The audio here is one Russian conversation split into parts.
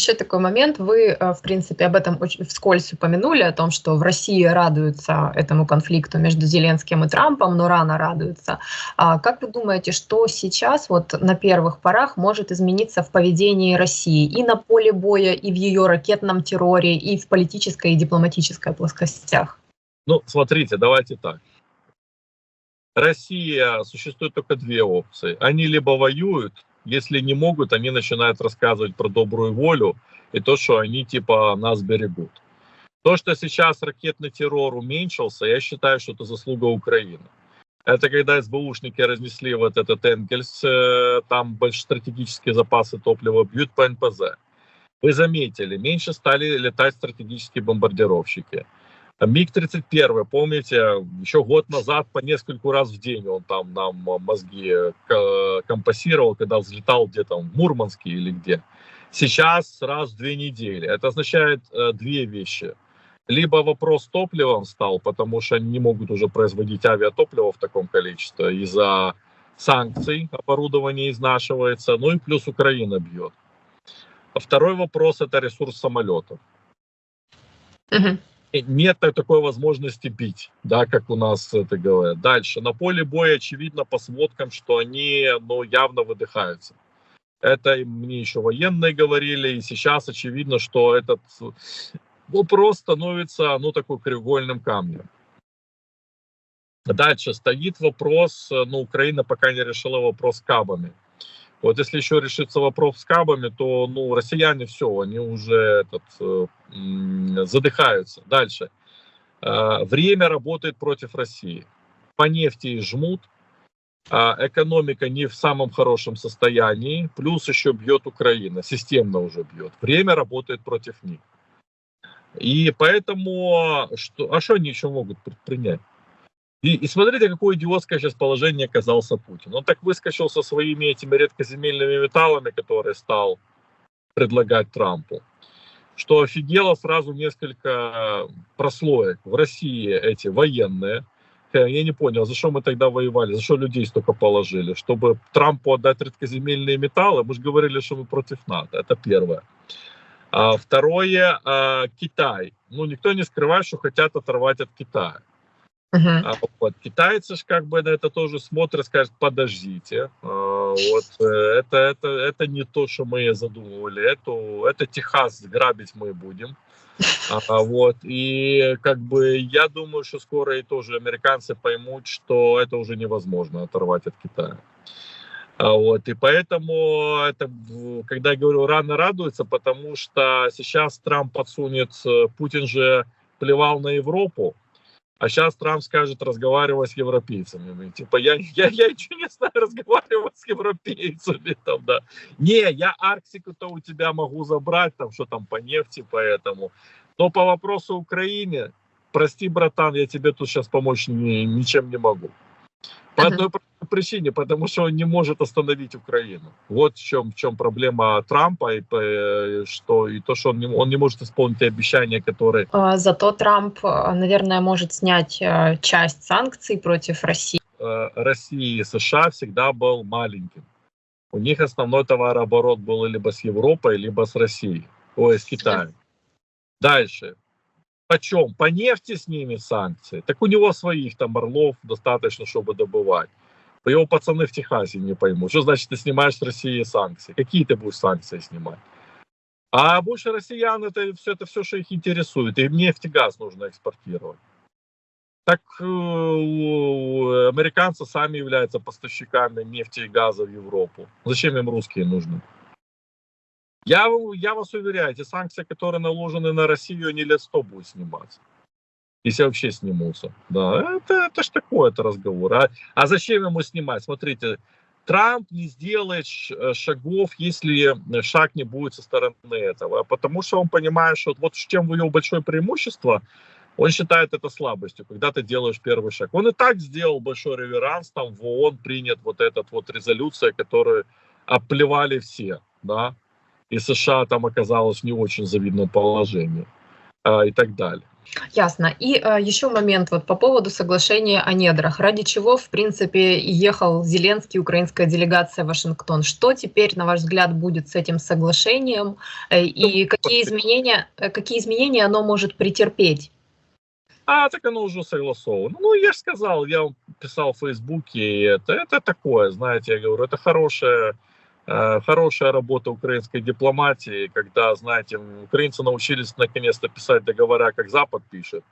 еще такой момент. Вы, э, в принципе, об этом очень вскользь упомянули, о том, что в России радуются этому конфликту между Зеленским и Трампом, но рано радуются. А как вы думаете, что сейчас вот на первых порах может измениться в поведении России и на поле боя, и в ее ракетном терроре, и в политической и дипломатической плоскостях? Ну, смотрите, давайте так. Россия, существует только две опции. Они либо воюют, если не могут, они начинают рассказывать про добрую волю и то, что они типа нас берегут. То, что сейчас ракетный террор уменьшился, я считаю, что это заслуга Украины. Это когда СБУшники разнесли вот этот Энгельс, э, там большие стратегические запасы топлива бьют по НПЗ. Вы заметили, меньше стали летать стратегические бомбардировщики. МиГ-31, помните, еще год назад по нескольку раз в день он там нам мозги компасировал, когда взлетал где-то в Мурманске или где. Сейчас раз в две недели. Это означает э, две вещи. Либо вопрос топливом стал, потому что они не могут уже производить авиатопливо в таком количестве из-за санкций, оборудование изнашивается, ну и плюс Украина бьет. А второй вопрос это ресурс самолетов. Uh-huh нет такой возможности бить, да, как у нас это говорят. Дальше. На поле боя очевидно по сводкам, что они, ну, явно выдыхаются. Это мне еще военные говорили, и сейчас очевидно, что этот вопрос становится, ну, такой краеугольным камнем. Дальше стоит вопрос, ну, Украина пока не решила вопрос с кабами. Вот если еще решится вопрос с кабами, то ну, россияне все, они уже этот, э, задыхаются. Дальше. Э, время работает против России. По нефти жмут, э, экономика не в самом хорошем состоянии, плюс еще бьет Украина, системно уже бьет. Время работает против них. И поэтому, что, а что они еще могут предпринять? И, и смотрите, какое идиотское сейчас положение оказался Путин. Он так выскочил со своими этими редкоземельными металлами, которые стал предлагать Трампу, что офигело сразу несколько прослоек. В России эти военные, я не понял, за что мы тогда воевали, за что людей столько положили, чтобы Трампу отдать редкоземельные металлы, мы же говорили, что мы против НАТО, это первое. А второе, а, Китай. Ну, никто не скрывает, что хотят оторвать от Китая. Uh-huh. А, вот, китайцы же как бы на это тоже смотрят, скажут, подождите, а, вот, э, это, это, это не то, что мы задумывали, это, это Техас грабить мы будем. А, вот, и как бы я думаю, что скоро и тоже американцы поймут, что это уже невозможно оторвать от Китая. А, вот, и поэтому, это, когда я говорю рано радуется, потому что сейчас Трамп подсунет, э, Путин же плевал на Европу, а сейчас Трамп скажет, разговаривать с европейцами. Типа, я, я, я ничего не знаю, разговаривать с европейцами. Там, да. Не, я Арктику-то у тебя могу забрать, там, что там по нефти, поэтому. Но по вопросу Украине, прости, братан, я тебе тут сейчас помочь ни, ничем не могу. По одной причине, потому что он не может остановить Украину. Вот в чем, в чем проблема Трампа, и, э, что, и то, что он не, он не может исполнить обещания, которые... А, зато Трамп, э, наверное, может снять э, часть санкций против России. России и США всегда был маленьким. У них основной товарооборот был либо с Европой, либо с Россией, ой, с Китаем. Дальше. Почем? По нефти с ними санкции. Так у него своих там орлов достаточно, чтобы добывать. Его пацаны в Техасе не поймут. Что значит ты снимаешь с России санкции? Какие ты будешь санкции снимать? А больше россиян это все, это все, что их интересует. Им нефть и газ нужно экспортировать. Так э, американцы сами являются поставщиками нефти и газа в Европу. Зачем им русские нужны? Я, я вас уверяю, эти санкции, которые наложены на Россию, они лет сто будут сниматься. Если вообще снимутся. Да, это, это ж такой это разговор. А, а зачем ему снимать? Смотрите, Трамп не сделает э, шагов, если шаг не будет со стороны этого. Потому что он понимает, что вот в чем его большое преимущество, он считает это слабостью, когда ты делаешь первый шаг. Он и так сделал большой реверанс, там в ООН принят вот этот вот резолюция, которую оплевали все, да, и США там оказалось в не очень завидном положении а, и так далее. Ясно. И э, еще момент вот по поводу соглашения о недрах. Ради чего, в принципе, и ехал Зеленский, украинская делегация в Вашингтон. Что теперь, на ваш взгляд, будет с этим соглашением? Э, и какие изменения, э, какие изменения оно может претерпеть? А, так оно уже согласовано. Ну, я же сказал, я писал в Фейсбуке, это, это такое, знаете, я говорю, это хорошая, э, хорошая работа украинской дипломатии, когда, знаете, украинцы научились наконец-то писать договора, как Запад пишет.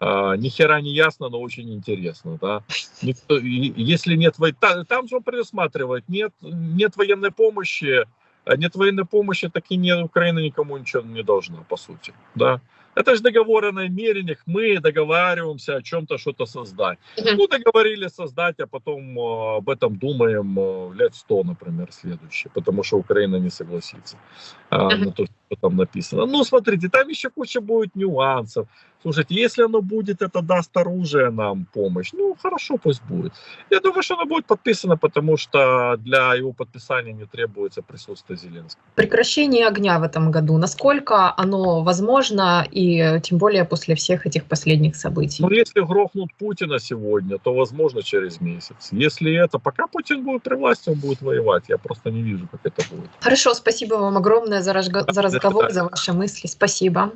Uh, ни хера не ясно, но очень интересно, да. Никто, если нет, там, там же он предусматривает, нет, нет военной помощи, нет военной помощи, так и не, Украина никому ничего не должна, по сути, да. Это же договор о намерениях. Мы договариваемся о чем-то, что-то создать. Mm-hmm. Ну, договорились создать, а потом э, об этом думаем э, лет сто, например, следующее, потому что Украина не согласится э, mm-hmm. на то, что там написано. Ну, смотрите, там еще куча будет нюансов. Слушайте, если оно будет, это даст оружие нам помощь. Ну, хорошо, пусть будет. Я думаю, что оно будет подписано, потому что для его подписания не требуется присутствие Зеленского. Прекращение огня в этом году, насколько оно возможно, и тем более после всех этих последних событий? Ну, если грохнут Путина сегодня, то возможно через месяц. Если это, пока Путин будет при власти, он будет воевать. Я просто не вижу, как это будет. Хорошо, спасибо вам огромное за, разго- за разговор, за ваши мысли. Спасибо.